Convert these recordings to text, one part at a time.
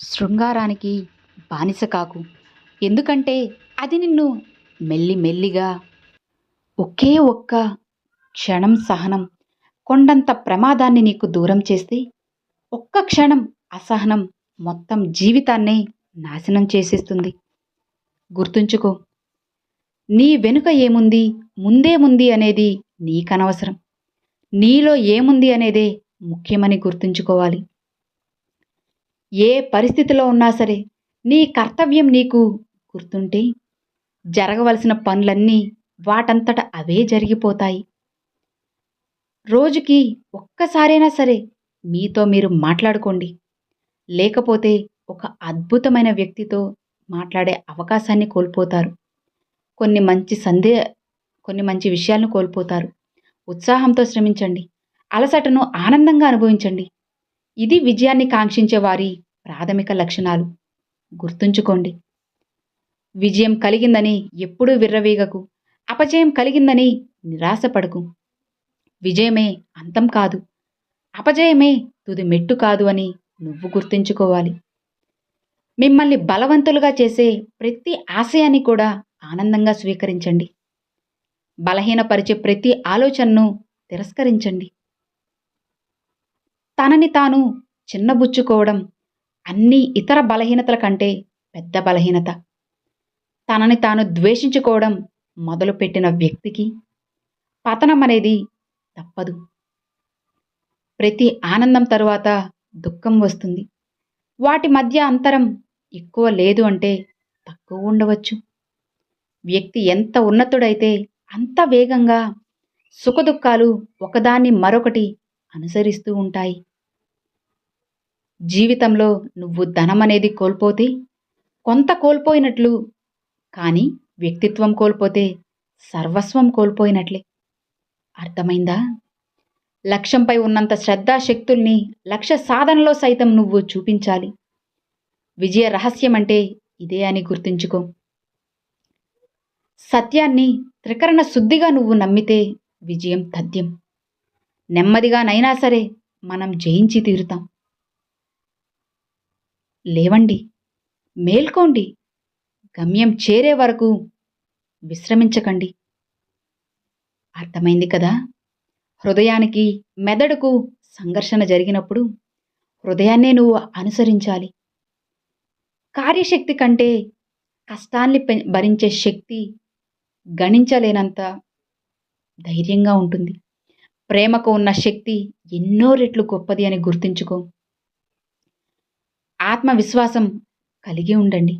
శృంగారానికి బానిస కాకు. ఎందుకంటే అది నిన్ను మెల్లి మెల్లిగా ఒకే ఒక్క క్షణం సహనం కొండంత ప్రమాదాన్ని నీకు దూరం చేస్తే ఒక్క క్షణం అసహనం మొత్తం జీవితాన్నే నాశనం చేసేస్తుంది. గుర్తుంచుకో నీ వెనుక ఏముంది ముందేముంది అనేది నీకనవసరం. నీలో ఏముంది అనేదే ముఖ్యమని గుర్తుంచుకోవాలి. ఏ పరిస్థితిలో ఉన్నా సరే నీ కర్తవ్యం నీకు గుర్తుంటే జరగవలసిన పనులన్నీ వాటంతట అవే జరిగిపోతాయి. రోజుకి ఒక్కసారైనా సరే మీతో మీరు మాట్లాడుకోండి. లేకపోతే ఒక అద్భుతమైన వ్యక్తితో మాట్లాడే అవకాశాన్ని కోల్పోతారు. కొన్ని మంచి సందే కొన్ని మంచి విషయాలను కోల్పోతారు. ఉత్సాహంతో శ్రమించండి. అలసటను ఆనందంగా అనుభవించండి. ఇది విజయాన్ని కాంక్షించే వారి ప్రాథమిక లక్షణాలు. గుర్తుంచుకోండి. విజయం కలిగిందని ఎప్పుడూ విర్రవీగకు అపజయం కలిగిందని నిరాశపడకు. విజయమే అంతం కాదు అపజయమే తుది మెట్టు కాదు అని నువ్వు గుర్తుంచుకోవాలి. మిమ్మల్ని బలవంతులుగా చేసే ప్రతి ఆశయాన్ని కూడా ఆనందంగా స్వీకరించండి. బలహీనపరిచే ప్రతి ఆలోచనను తిరస్కరించండి. తనని తాను చిన్నబుచ్చుకోవడం అన్ని ఇతర బలహీనతల కంటే పెద్ద బలహీనత. తనని తాను ద్వేషించుకోవడం మొదలుపెట్టిన వ్యక్తికి పతనం అనేది తప్పదు. ప్రతి ఆనందం తరువాత దుఃఖం వస్తుంది. వాటి మధ్య అంతరం ఎక్కువ లేదు అంటే తక్కువ ఉండవచ్చు. వ్యక్తి ఎంత ఉన్నతుడైతే అంత వేగంగా సుఖదుఖాలు ఒకదాన్ని మరొకటి అనుసరిస్తూ ఉంటాయి. జీవితంలో నువ్వు ధనం అనేది కోల్పోతే కొంత కోల్పోయినట్లు కానీ వ్యక్తిత్వం కోల్పోతే సర్వస్వం కోల్పోయినట్లే. అర్థమైందా? లక్ష్యంపై ఉన్నంత శ్రద్ధాశక్తుల్ని లక్ష్య సాధనలో సైతం నువ్వు చూపించాలి. విజయ రహస్యం అంటే ఇదే అని గుర్తుంచుకో. సత్యాన్ని త్రికరణ శుద్ధిగా నువ్వు నమ్మితే విజయం తథ్యం. నెమ్మదిగానైనా సరే మనం జయించి తీరుతాం. లేవండి. మేల్కోండి. గమ్యం చేరే వరకు విశ్రమించకండి. అర్థమైంది కదా? హృదయానికి మెదడుకు సంఘర్షణ జరిగినప్పుడు హృదయాన్నే నువ్వు అనుసరించాలి. కార్యశక్తి కంటే కష్టాన్ని భరించే శక్తి గణించలేనంత ధైర్యంగా ఉంటుంది. ప్రేమకు ఉన్న శక్తి ఎన్నో రెట్లు గొప్పది అని గుర్తుంచుకో. ఆత్మవిశ్వాసం కలిగి ఉండండి.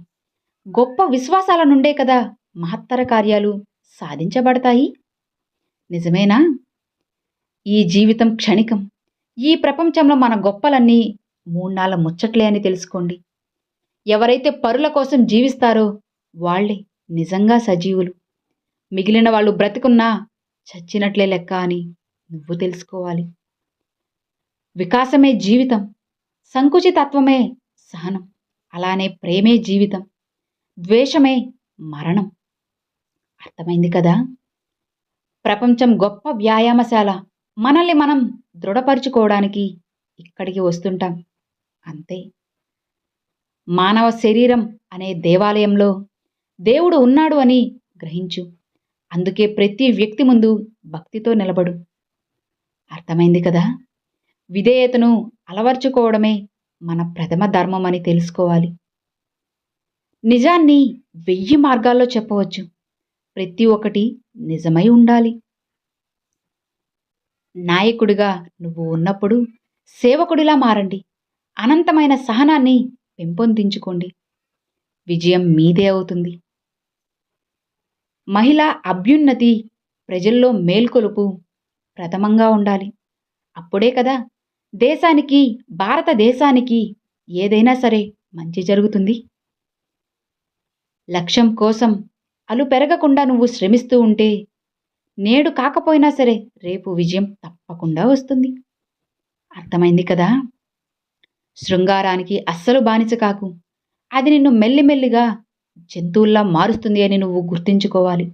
గొప్ప విశ్వాసాల నుండే కదా మహత్తర కార్యాలు సాధించబడతాయి. నిజమేనా? ఈ జీవితం క్షణికం. ఈ ప్రపంచంలో మన గొప్పలన్నీ మూన్నాళ్ళ ముచ్చట్లే అని తెలుసుకోండి. ఎవరైతే పరుల కోసం జీవిస్తారో వాళ్ళే నిజంగా సజీవులు. మిగిలిన వాళ్ళు బ్రతికున్నా చచ్చినట్లే లెక్క అని నువ్వు తెలుసుకోవాలి. వికాసమే జీవితం. సంకుచితత్వమే సహనం. అలానే ప్రేమే జీవితం. ద్వేషమే మరణం. అర్థమైంది కదా? ప్రపంచం గొప్ప వ్యాయామశాల. మనల్ని మనం దృఢపరుచుకోవడానికి ఇక్కడికి వస్తుంటాం. అంతే. మానవ శరీరం అనే దేవాలయంలో దేవుడు ఉన్నాడు అని గ్రహించు. అందుకే ప్రతి వ్యక్తి ముందు భక్తితో నిలబడు. అర్థమైంది కదా? విధేయతను అలవర్చుకోవడమే మన ప్రథమ ధర్మం అని తెలుసుకోవాలి. నిజాన్ని వెయ్యి మార్గాల్లో చెప్పవచ్చు. ప్రతి ఒక్కటి నిజమై ఉండాలి. నాయకుడిగా నువ్వు ఉన్నప్పుడు సేవకుడిలా మారండి. అనంతమైన సహనాన్ని పెంపొందించుకోండి. విజయం మీదే అవుతుంది. మహిళ అభ్యున్నతి ప్రజల్లో మేల్కొలుపు ప్రథమంగా ఉండాలి. అప్పుడే కదా దేశానికి భారతదేశానికి ఏదైనా సరే మంచి జరుగుతుంది. లక్ష్యం కోసం అలు పెరగకుండా నువ్వు శ్రమిస్తూ ఉంటే నేడు కాకపోయినా సరే రేపు విజయం తప్పకుండా వస్తుంది. అర్థమైంది కదా? శృంగారానికి అస్సలు బానిస కాకు. అది నిన్ను మెల్లిమెల్లిగా జంతువుల్లా మారుస్తుంది అని నువ్వు గుర్తుంచుకోవాలి.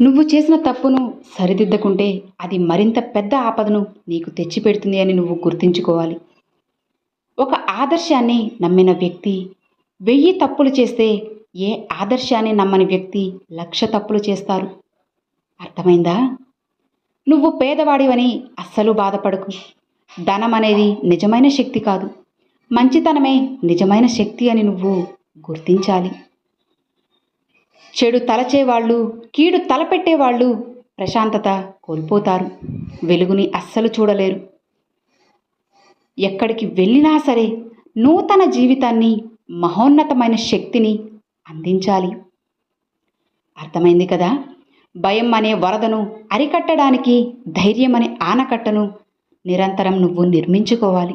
నువ్వు చేసిన తప్పును సరిదిద్దకుంటే అది మరింత పెద్ద ఆపదను నీకు తెచ్చిపెడుతుంది అని నువ్వు గుర్తుంచుకోవాలి. ఒక ఆదర్శాన్ని నమ్మిన వ్యక్తి వెయ్యి తప్పులు చేస్తే ఏ ఆదర్శాన్ని నమ్మని వ్యక్తి లక్ష తప్పులు చేస్తారు. అర్థమైందా? నువ్వు పేదవాడివని అస్సలు బాధపడకు. ధనం అనేది నిజమైన శక్తి కాదు. మంచితనమే నిజమైన శక్తి అని నువ్వు గుర్తించాలి. చెడు తలచేవాళ్ళు కీడు తలపెట్టేవాళ్ళు ప్రశాంతత కోల్పోతారు. వెలుగుని అస్సలు చూడలేరు. ఎక్కడికి వెళ్ళినా సరే నూతన జీవితాన్ని మహోన్నతమైన శక్తిని అందించాలి. అర్థమైంది కదా? భయం అనే వరదను అరికట్టడానికి ధైర్యం అనే ఆనకట్టను నిరంతరం నువ్వు నిర్మించుకోవాలి.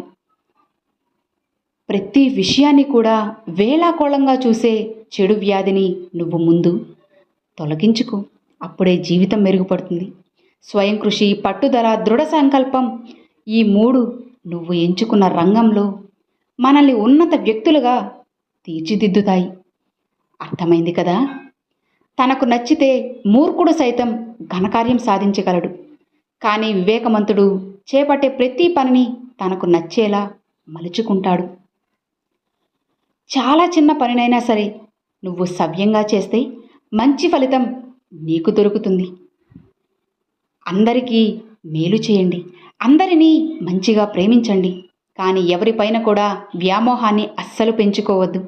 ప్రతి విషయాన్ని కూడా వేలాకోళంగా చూసే చెడు వ్యాధిని నువ్వు ముందు తొలగించుకో. అప్పుడే జీవితం మెరుగుపడుతుంది. స్వయం కృషి పట్టుదల దృఢ సంకల్పం ఈ మూడు నువ్వు ఎంచుకున్న రంగంలో మనల్ని ఉన్నత వ్యక్తులుగా తీర్చిదిద్దుతాయి. అర్థమైంది కదా? తనకు నచ్చితే మూర్ఖుడు సైతం ఘనకార్యం సాధించగలడు. కానీ వివేకవంతుడు చేపట్టే ప్రతి పనిని తనకు నచ్చేలా మలుచుకుంటాడు. చాలా చిన్న పనినైనా సరే నువ్వు సవ్యంగా చేస్తే మంచి ఫలితం నీకు దొరుకుతుంది. అందరికీ మేలు చేయండి. అందరినీ మంచిగా ప్రేమించండి. కానీ ఎవరిపైన కూడా వ్యామోహాన్ని అస్సలు పెంచుకోవద్దు.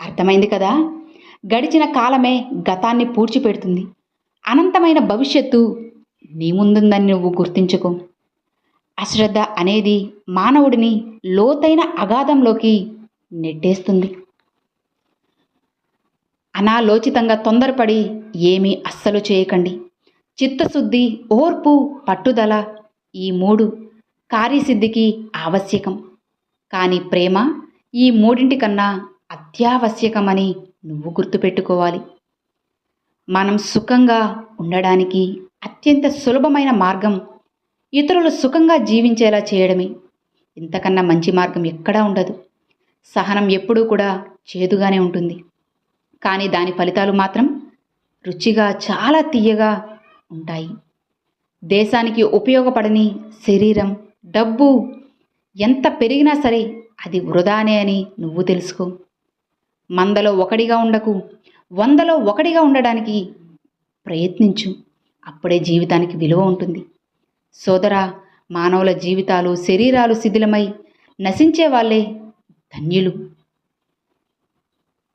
అర్థమైంది కదా? గడిచిన కాలమే గతాన్ని పూడ్చిపెడుతుంది. అనంతమైన భవిష్యత్తు నీ ముందుందని నువ్వు గుర్తించుకో. అశ్రద్ధ అనేది మానవుడిని లోతైన అగాధంలోకి నెట్టేస్తుంది. అనాలోచితంగా తొందరపడి ఏమీ అస్సలు చేయకండి. చిత్తశుద్ధి ఓర్పు పట్టుదల ఈ మూడు కార్యసిద్ధికి ఆవశ్యకం. కానీ ప్రేమ ఈ మూడింటి కన్నా అత్యావశ్యకమని నువ్వు గుర్తుపెట్టుకోవాలి. మనం సుఖంగా ఉండడానికి అత్యంత సులభమైన మార్గం ఇతరులు సుఖంగా జీవించేలా చేయడమే. ఇంతకన్నా మంచి మార్గం ఎక్కడా ఉండదు. సహనం ఎప్పుడూ కూడా చేదుగానే ఉంటుంది. కానీ దాని ఫలితాలు మాత్రం రుచిగా చాలా తీయగా ఉంటాయి. దేశానికి ఉపయోగపడని శరీరం డబ్బు ఎంత పెరిగినా సరే అది వృధానే అని నువ్వు తెలుసుకో. మందలో ఒకడిగా ఉండకు వందలో ఒకడిగా ఉండడానికి ప్రయత్నించు. అప్పుడే జీవితానికి విలువ ఉంటుంది. సోదరా మానవుల జీవితాలు శరీరాలు శిథిలమై నశించే వాళ్ళే ధన్యులు.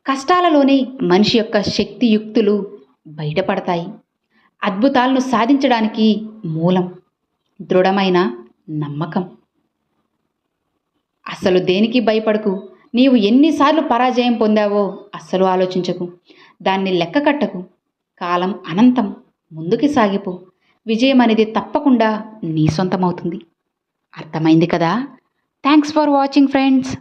కష్టాలలోనే మనిషి యొక్క శక్తియుక్తులు బయటపడతాయి. అద్భుతాలను సాధించడానికి మూలం దృఢమైన నమ్మకం. అసలు దేనికి భయపడకు? నీవు ఎన్నిసార్లు పరాజయం పొందావో అస్సలు ఆలోచించకు. దాన్ని లెక్క కట్టకు. కాలం అనంతం ముందుకి సాగిపో. విజయం అనేది తప్పకుండా నీ సొంతమవుతుంది. అర్థమైంది కదా? Thanks for watching friends